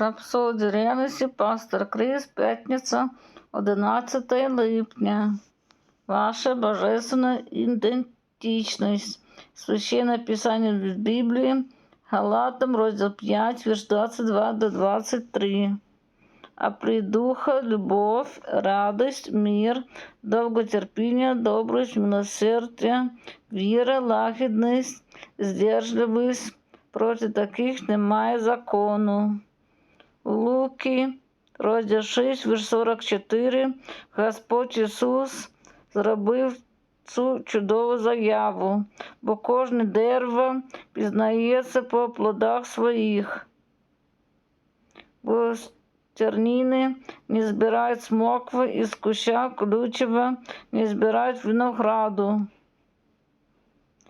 Рапсодія ревності, пастор Крис, п'ятниця, 11 липня. Ваша божественна ідентичність. Священне Писання від Біблії, Галатам, розділ 5, вірш 22 до 23. А при духа любов, радость, мир, довготерпіння, добрость, милосердя, віра, лагідність, здержливість. Проти таких немає закону. Луки, розділ 6, вірш 44, Господь Ісус зробив цю чудову заяву, бо кожне дерево пізнається по плодах своїх. Бо з не збирають смокви, із куща колючого не збирають винограду.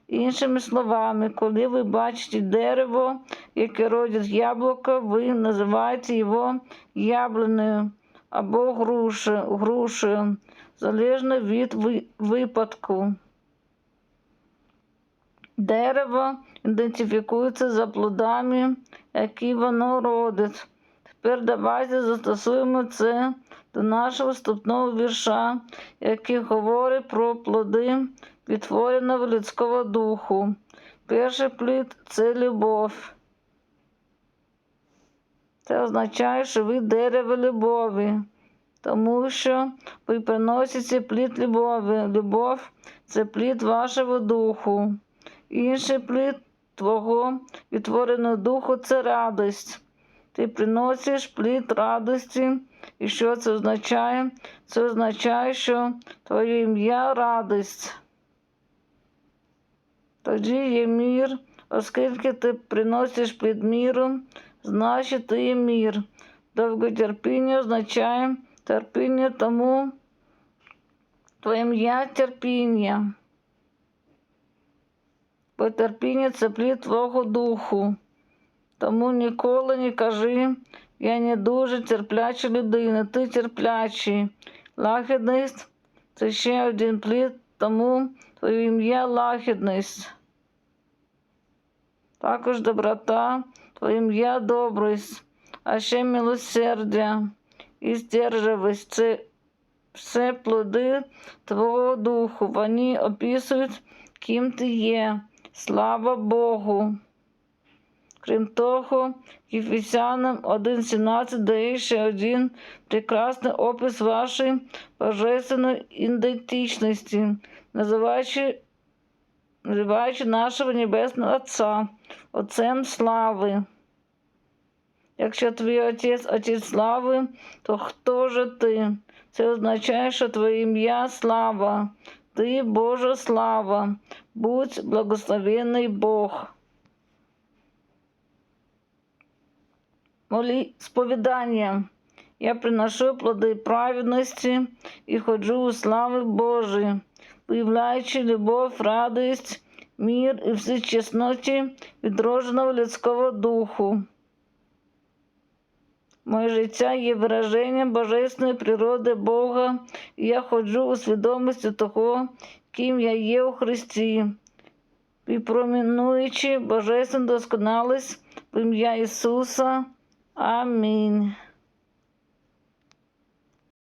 Іншими словами, коли ви бачите дерево, яке родить яблуко, ви називаєте його яблунею або грушею залежно від випадку. Дерево ідентифікується за плодами, які воно родить. Тепер давайте застосуємо це до нашого вступного вірша, який говорить про плоди відтвореного людського духу. Перший плід це любов. Це означає, що ви дерево любові, тому що ви приносите плід любові. Любов це плід вашого духу. Інший плід твого відтвореного духу це радость. Ти приносиш плід радості. І що це означає? Це означає, що твоє ім'я радість. Тоді є мір, оскільки ти приносиш плід міру, значить ти є мір. Довготерпіння означає терпіння тому твоє ім'я терпіння. Бо терпіння це плід твого духу. Тому ніколи не кажи, я не дуже терпляча людина, ти терплячий. Лагідність це ще один плід, тому твоє ім'я лагідність. Також доброта, твоє ім'я добрість, а ще милосердя і здержливість. Це все плоди Твого духу. Вони описують, ким ти є. Слава Богу. Крім того, Єфесянам 1.17 дає ще один прекрасний опис вашої божественної ідентичності, називаючи, називаючи нашого Небесного Отця, Отцем слави. Якщо твій отець отець слави, то хто же ти? Це означає, що твоє ім'я слава, ти Божа слава, будь благословенний Бог. Молі сповідання. Я приношу плоди праведності і ходжу у слави Божій, виявляючи любов, радість, мир і всі чесноті відродженого людського духу. Моє життя є вираженням божественної природи Бога, і я ходжу у свідомості того, ким я є у Христі, випромінуючи божественну досконалість в ім'я Ісуса. I mean,